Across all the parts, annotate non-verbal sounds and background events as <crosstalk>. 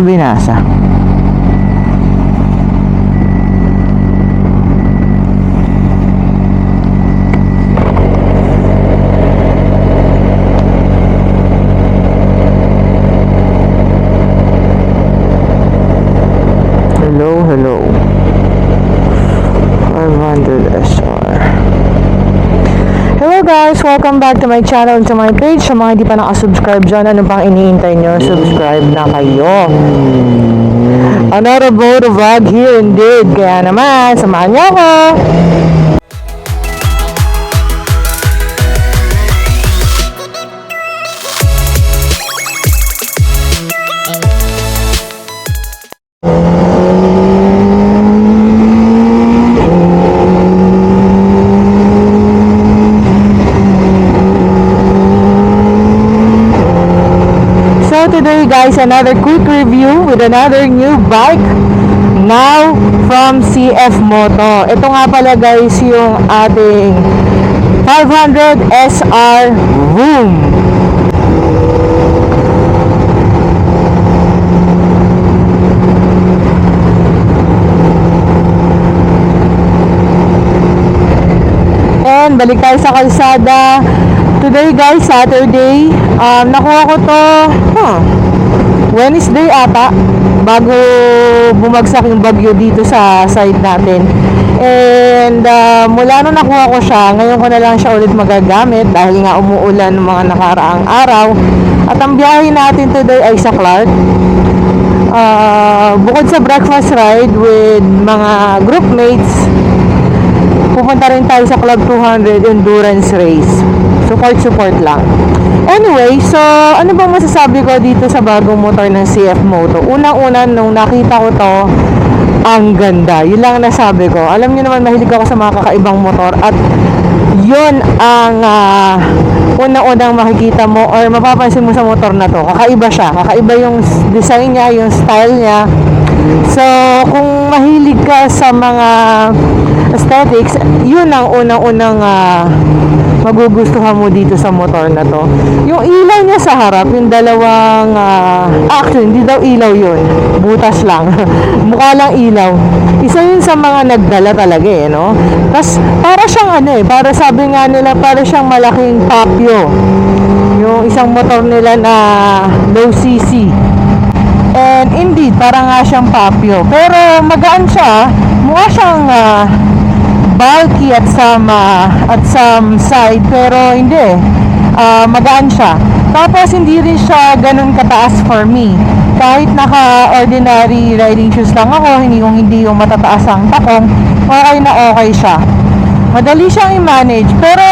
sa binasa. Hello, hello. 500 SR. Hello guys! Welcome back to my channel and to my page. Sa mga hindi pa nakasubscribe dyan, ano pang iniintay nyo? Subscribe na kayo. Another boat vlog here indeed. Kaya naman, samahan niyo ako. Another quick review with another new bike now from CF Moto. Ito nga pala guys yung ating 500 SR Vroom. And balik tayo sa kalsada. Today guys, Saturday. Um, nakuha ko to, huh, Wednesday ata, bago bumagsak yung bagyo dito sa side natin. And uh, mula nung nakuha ko siya, ngayon ko na lang siya ulit magagamit dahil nga umuulan ng mga nakaraang araw. At ang biyahe natin today ay sa Clark. Uh, bukod sa breakfast ride with mga group mates, pupunta rin tayo sa Club 200 Endurance Race. Support, support lang. Anyway, so ano bang masasabi ko dito sa bagong motor ng CF Moto? Unang-una, nung nakita ko to, ang ganda. Yun lang ang nasabi ko. Alam niyo naman, mahilig ako sa mga kakaibang motor at yun ang ah, unang-unang makikita mo or mapapansin mo sa motor na to. Kakaiba siya. Kakaiba yung design niya, yung style niya. So, kung mahilig ka sa mga aesthetics, yun ang unang-unang ah, magugustuhan mo dito sa motor na to. Yung ilaw niya sa harap, yung dalawang, ah, actually, hindi daw ilaw yun. Butas lang. <laughs> Mukha lang ilaw. Isa yun sa mga nagdala talaga eh, no? Tapos, para siyang ano eh, para sabi nga nila, para siyang malaking papio. Yung isang motor nila na low CC. And indeed, para nga siyang papio. Pero magaan siya. Mukha siyang ah, bulky at some ah, at some side pero hindi. Ah, magaan siya. Tapos hindi rin siya ganun kataas for me. Kahit naka-ordinary riding shoes lang ako, hindi yung hindi yung matataas ang takong, okay na okay siya. Madali siyang i-manage, pero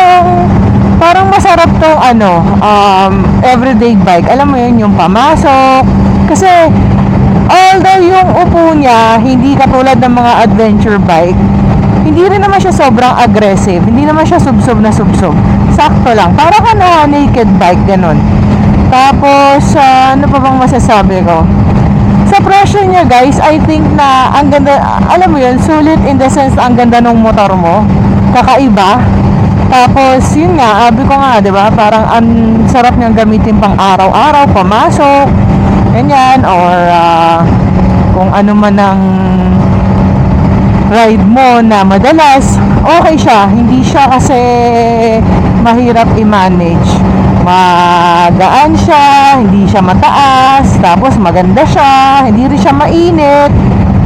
parang masarap tong ano, um, everyday bike. Alam mo yun, yung pamasok. Kasi, although yung upo niya, hindi katulad ng mga adventure bike, hindi rin naman siya sobrang aggressive. Hindi naman siya subsob na subsob. Sakto lang. Para ka na naked bike, ganun. Tapos, ah, ano pa bang masasabi ko? Sa presyo niya, guys, I think na ang ganda, alam mo yun, sulit in the sense ang ganda ng motor mo. Kakaiba. Tapos, yun nga, abi ko nga, di ba? Parang ang sarap niyang gamitin pang araw-araw, pamasok, ganyan, or ah, kung ano man ang ride mo na madalas, okay siya. Hindi siya kasi mahirap i-manage. Magaan siya, hindi siya mataas, tapos maganda siya, hindi rin siya mainit.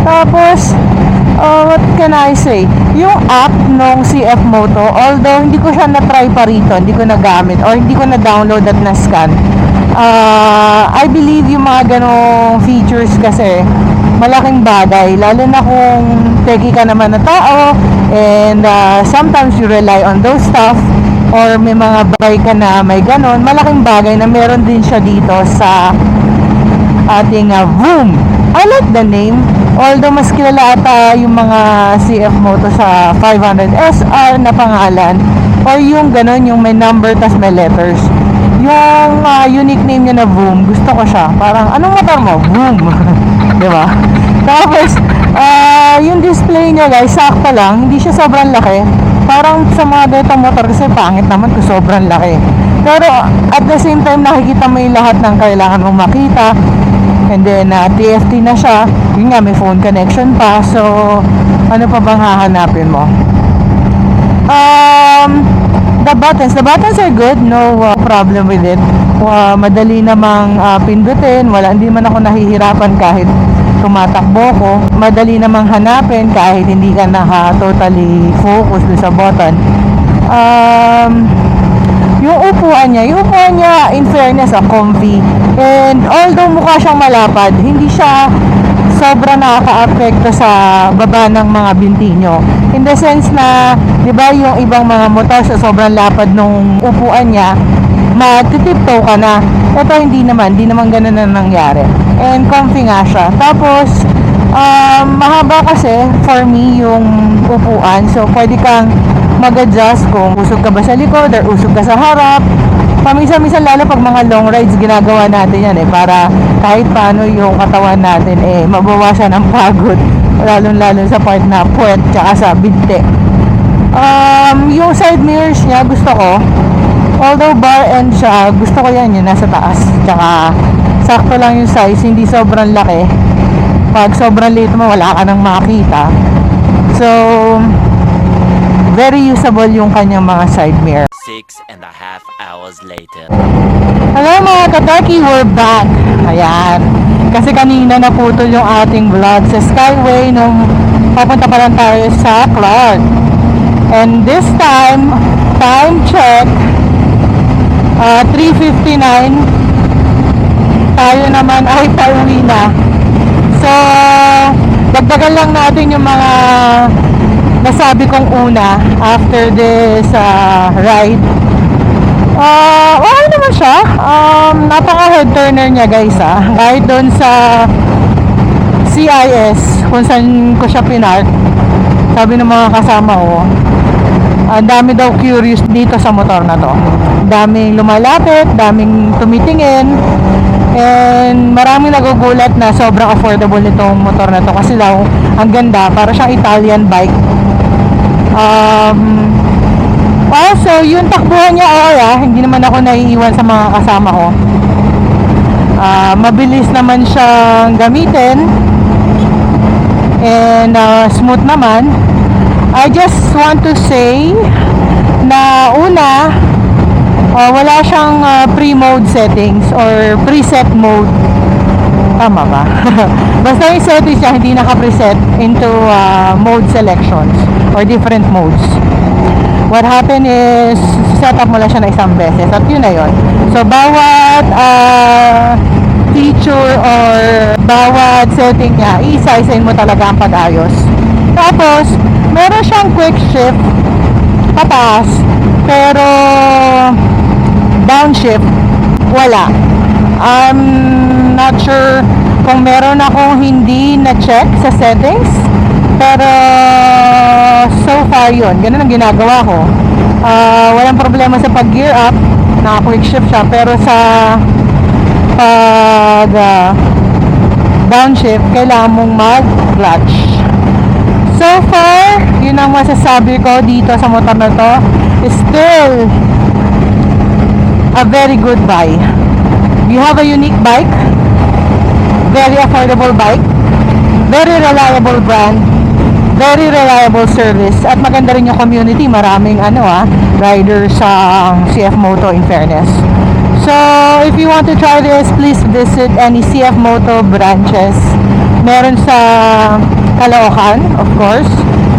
Tapos, uh, what can I say? Yung app nung CF Moto, although hindi ko siya na-try pa rito, hindi ko nagamit, or hindi ko na-download at na-scan, uh, I believe yung mga ganong features kasi, malaking bagay, lalo na kung teki ka naman na tao, and uh, sometimes you rely on those stuff, or may mga bike ka na may ganon, malaking bagay na meron din siya dito sa ating uh, Vroom. I like the name. Although mas kilala ata yung mga CF Moto sa 500 SR na pangalan or yung ganon, yung may number tas may letters. Yung uh, unique name niya na Vroom, gusto ko siya. Parang, anong motor mo? Vroom. <laughs> Di ba? Tapos, ah, yung display niya guys, sakto lang. Hindi siya sobrang laki. Parang sa mga ganitong motor kasi pangit naman kung sobrang laki. Pero at the same time, nakikita mo yung lahat ng kailangan mong makita. And then, uh, TFT na siya. Yun nga, may phone connection pa. So, ano pa bang hahanapin mo? Um, the buttons. The buttons are good. No uh, problem with it. Uh, madali namang uh, pindutin. Wala, hindi man ako nahihirapan kahit tumatakbo ko. Madali namang hanapin kahit hindi ka naka totally focus sa button. Um, yung upuan niya, yung upuan niya, in fairness, ah, comfy. And although mukha siyang malapad, hindi siya sobrang nakaka-apekto sa baba ng mga binti nyo. In the sense na, di ba yung ibang mga motor sa sobrang lapad nung upuan niya, matitiptoe ka na. Ito hindi naman, hindi naman ganun na nangyari. And comfy nga siya. Tapos, um, mahaba kasi for me yung upuan. So, pwede kang mag-adjust kung usog ka ba sa likod or usog ka sa harap. Paminsan-minsan lalo pag mga long rides ginagawa natin yan eh para kahit paano yung katawan natin eh mabawasan ang pagod. Lalong-lalo sa part na puwet tsaka sa binte. Um, yung side mirrors niya gusto ko. Although bar end siya gusto ko yan yung nasa taas. Tsaka sakto lang yung size hindi sobrang laki. Pag sobrang liit mo wala ka nang makita. So very usable yung kanyang mga side mirror Six and a half hours later. Hello mga kataki, we're back. Ayan. Kasi kanina naputol yung ating vlog sa Skyway nung papunta pa lang tayo sa Clark. And this time, time check, uh, 3.59, tayo naman ay pauwi na. So, dagdagan lang natin yung mga nasabi kong una after this uh, ride. Ah, okay naman siya. Um, napaka head turner niya guys ah. Kahit doon sa CIS, kung saan ko siya pinark, sabi ng mga kasama ko, ang dami daw curious dito sa motor na to. Daming lumalapit, daming tumitingin, and maraming nagugulat na sobrang affordable nitong motor na to kasi daw ang ganda, para siyang Italian bike. Um, also, yung takbuhan niya, okay ah, hindi naman ako naiiwan sa mga kasama ko. Ah, mabilis naman siyang gamitin and ah, smooth naman. I just want to say na una, ah, wala siyang ah, pre-mode settings or preset mode. Tama ba? <laughs> Basta yung settings niya hindi naka-preset into ah, mode selections or different modes. What happened is, set up mo lang siya na isang beses at yun na yun. So, bawat ah, feature or bawat setting niya, isa-isain mo talaga ang pag-ayos. Tapos, meron siyang quick shift pataas, pero downshift, wala. I'm not sure kung meron akong hindi na-check sa settings, pero so far yun, ganun ang ginagawa ko. Ah, walang problema sa pag-gear up, naka-quick shift siya, pero sa pag ah, downshift, kailangan mong mag-clutch. So far, yun ang masasabi ko dito sa motor na to. Is still a very good buy. You have a unique bike, very affordable bike, very reliable brand, very reliable service, at maganda rin yung community. Maraming ano ah, riders sa CF Moto in fairness. So, if you want to try this, please visit any CF Moto branches. Meron sa Caloocan, of course.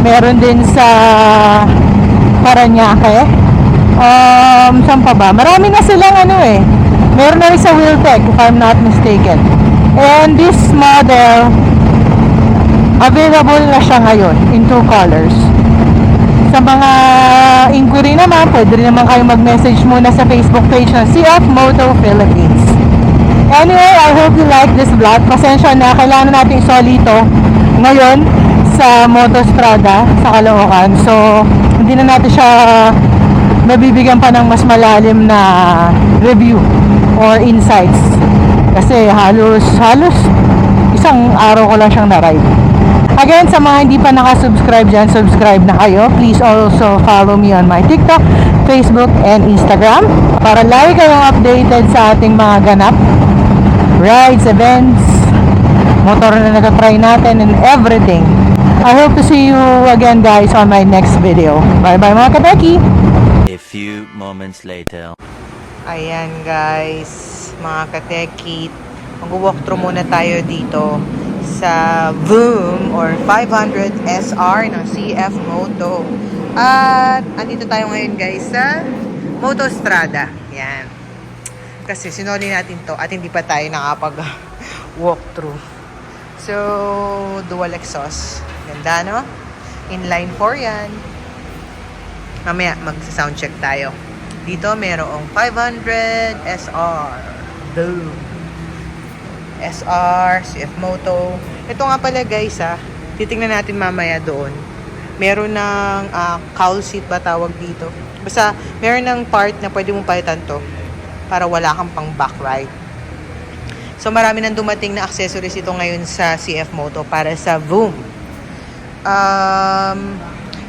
Meron din sa Paranaque. Um, saan pa ba? Marami na silang ano eh. Meron na rin sa Wheeltech, if I'm not mistaken. And this model, available na siya ngayon in two colors. Sa mga inquiry naman, pwede rin naman kayo mag-message muna sa Facebook page ng CF Moto Philippines. Anyway, I hope you like this vlog. Pasensya na, kailangan natin isolito ngayon sa Motostrada sa Caloocan. So, hindi na natin siya nabibigyan pa ng mas malalim na review or insights. Kasi halos, halos isang araw ko lang siyang na-ride. Again, sa mga hindi pa nakasubscribe dyan, subscribe na kayo. Please also follow me on my TikTok, Facebook, and Instagram para lagi kayong updated sa ating mga ganap, rides, events, motor na natatry natin and everything. I hope to see you again guys on my next video. Bye bye mga kabeki! A few moments later. Ayan guys, mga katekit. Mag-walkthrough muna tayo dito sa Voom or 500 SR ng CF Moto. At andito tayo ngayon guys sa Moto Strada. Yan. Kasi sinoli natin to at hindi pa tayo nakapag walkthrough. So, dual exhaust. Ganda no? Inline 4 yan. Mamaya mag-sound check tayo. Dito merong 500 SR. Boom. SR, CF Moto. Ito nga pala guys ha. Titingnan natin mamaya doon. Meron ng ah, cowl seat ba tawag dito. Basta meron ng part na pwede mong palitan to para wala kang pang back ride. So marami nang dumating na accessories ito ngayon sa CF Moto para sa Voom. Um,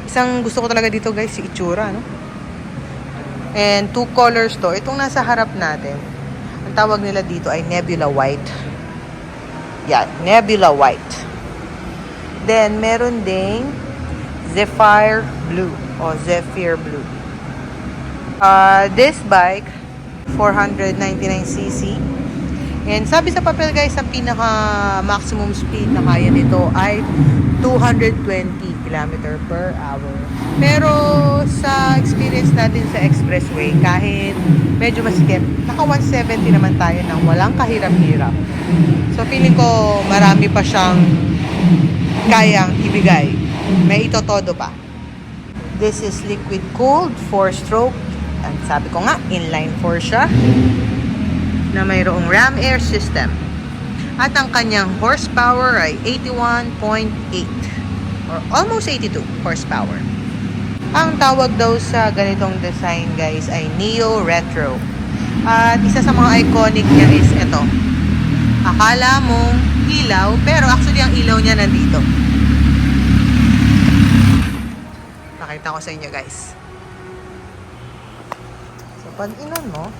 isang gusto ko talaga dito guys, si itsura, no? And two colors to. Itong nasa harap natin, ang tawag nila dito ay Nebula White. Yan, Nebula White. Then, meron ding Zephyr Blue o Zephyr Blue. Uh, this bike, 499cc. And sabi sa papel guys, ang pinaka maximum speed na kaya nito ay 220 km per hour. Pero sa experience natin sa expressway, kahit medyo masikip, naka 170 naman tayo ng walang kahirap-hirap. So feeling ko marami pa siyang kayang ibigay. May itotodo pa. This is liquid cooled, 4-stroke. Ang sabi ko nga, inline 4 siya na mayroong ram air system. At ang kanyang horsepower ay 81.8 or almost 82 horsepower. Ang tawag daw sa ganitong design guys ay Neo Retro. At isa sa mga iconic niya is ito. Akala mong ilaw, pero actually ang ilaw niya nandito. Pakita ko sa inyo guys. So pag inon mo,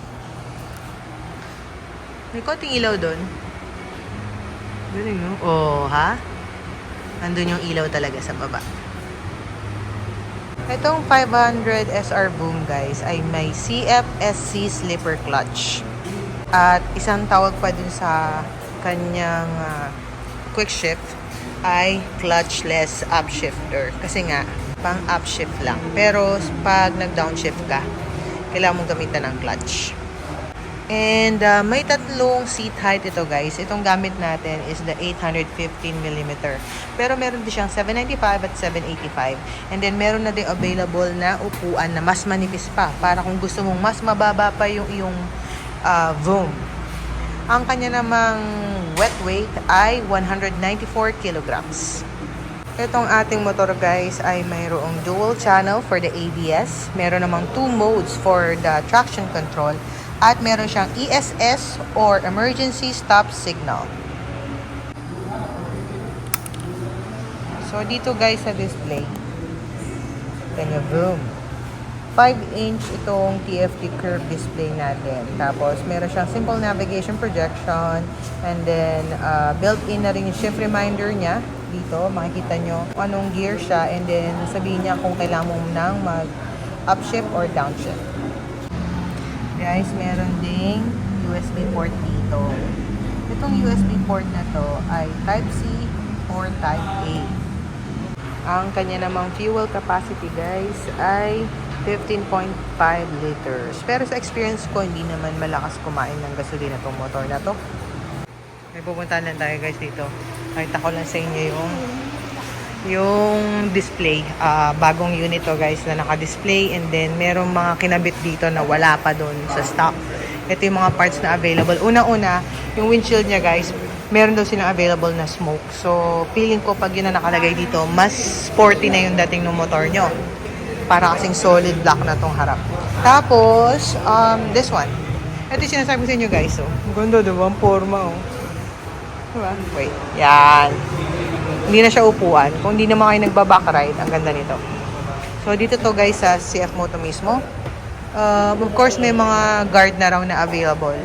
may konting ilaw doon. Galing, no? Oh, ha? Nandun yung ilaw talaga sa baba. Itong 500 SR Boom, guys, ay may CFSC slipper clutch. At isang tawag pa dun sa kanyang ah, quick shift ay clutchless upshifter. Kasi nga, pang upshift lang. Pero pag nag-downshift ka, kailangan mong gamitan ng clutch. And uh, may tatlong seat height ito guys. Itong gamit natin is the 815mm. Pero meron din siyang 795 at 785. And then meron na din available na upuan na mas manipis pa. Para kung gusto mong mas mababa pa yung iyong uh, Voom. Ang kanya namang wet weight ay 194 kilograms. Itong ating motor guys ay mayroong dual channel for the ABS. Meron namang two modes for the traction control. At meron siyang ESS or Emergency Stop Signal. So dito guys sa display, kanya boom. 5-inch itong TFT curve display natin. Tapos, meron siyang simple navigation projection. And then, uh, built-in na rin yung shift reminder niya. Dito, makikita nyo anong gear siya. And then, sabihin niya kung kailangan mo nang mag-upshift or downshift. Guys, meron ding USB port dito. Itong USB port na to ay Type-C or Type-A. Ang kanya namang fuel capacity guys ay 15.5 liters. Pero sa experience ko, hindi naman malakas kumain ng gasolina tong motor na to. May pupuntahan lang tayo guys dito. Nakita ko lang sa inyo yung yung display. Ah, bagong unit to guys na naka-display and then merong mga kinabit dito na wala pa doon sa stock. Ito yung mga parts na available. Una-una, yung windshield niya guys, meron daw silang available na smoke. So, feeling ko pag yun na nakalagay dito, mas sporty na yung dating ng motor nyo. Para kasing solid black na tong harap. Tapos, um, this one. Ito yung sinasabi ko sa inyo guys. Oh. Ganda, diba? Ang forma, oh. Diba? Wait. Yan. Hindi na siya upuan. Kung hindi naman kayo nagbaback ride, ang ganda nito. So, dito to guys sa CF Moto mismo. Um, of course, may mga guard na raw na available.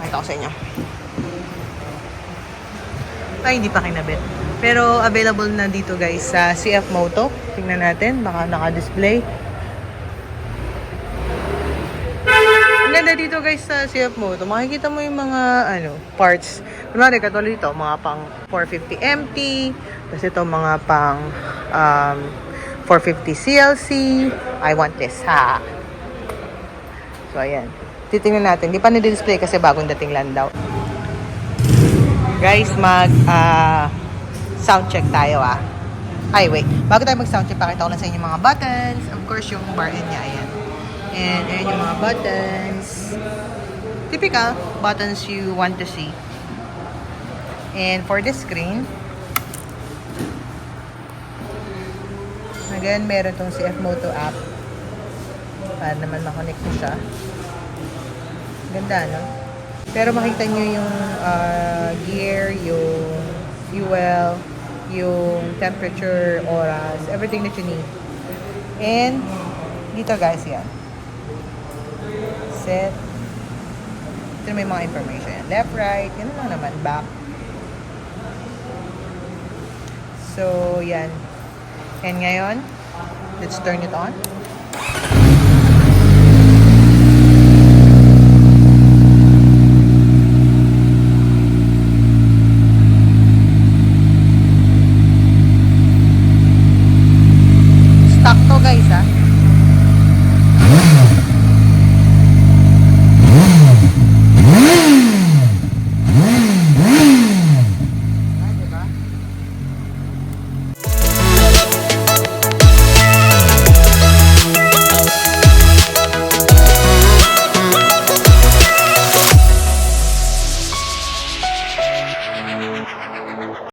Makita ko sa inyo. Ay, hindi pa kinabit. Pero available na dito guys sa CF Moto. Tingnan natin, baka naka-display. Ang ganda dito guys sa CF Moto. Makikita mo yung mga ano, parts. Kunwari, katulad dito, mga pang 450 MT. Tapos ito mga pang um, 450 CLC. I want this, ha? So, ayan. Titingnan natin. Di pa na-display kasi bagong dating lang daw. Guys, mag ah, sound check tayo ah. Ay, wait. Bago tayo mag sound check, pakita ko lang sa inyo mga buttons. Of course, yung bar end niya, ayan. And ayan yung mga buttons. Typical buttons you want to see. And for the screen, again, meron tong CF Moto app. Para naman makonect mo siya. Ganda, no? Pero makita nyo yung ah, gear, yung fuel, yung temperature, oras, everything that you need. And, dito guys, yan. Set. Ito may mga information. Left, right, yun lang naman, back. So, yan. And ngayon, let's turn it on.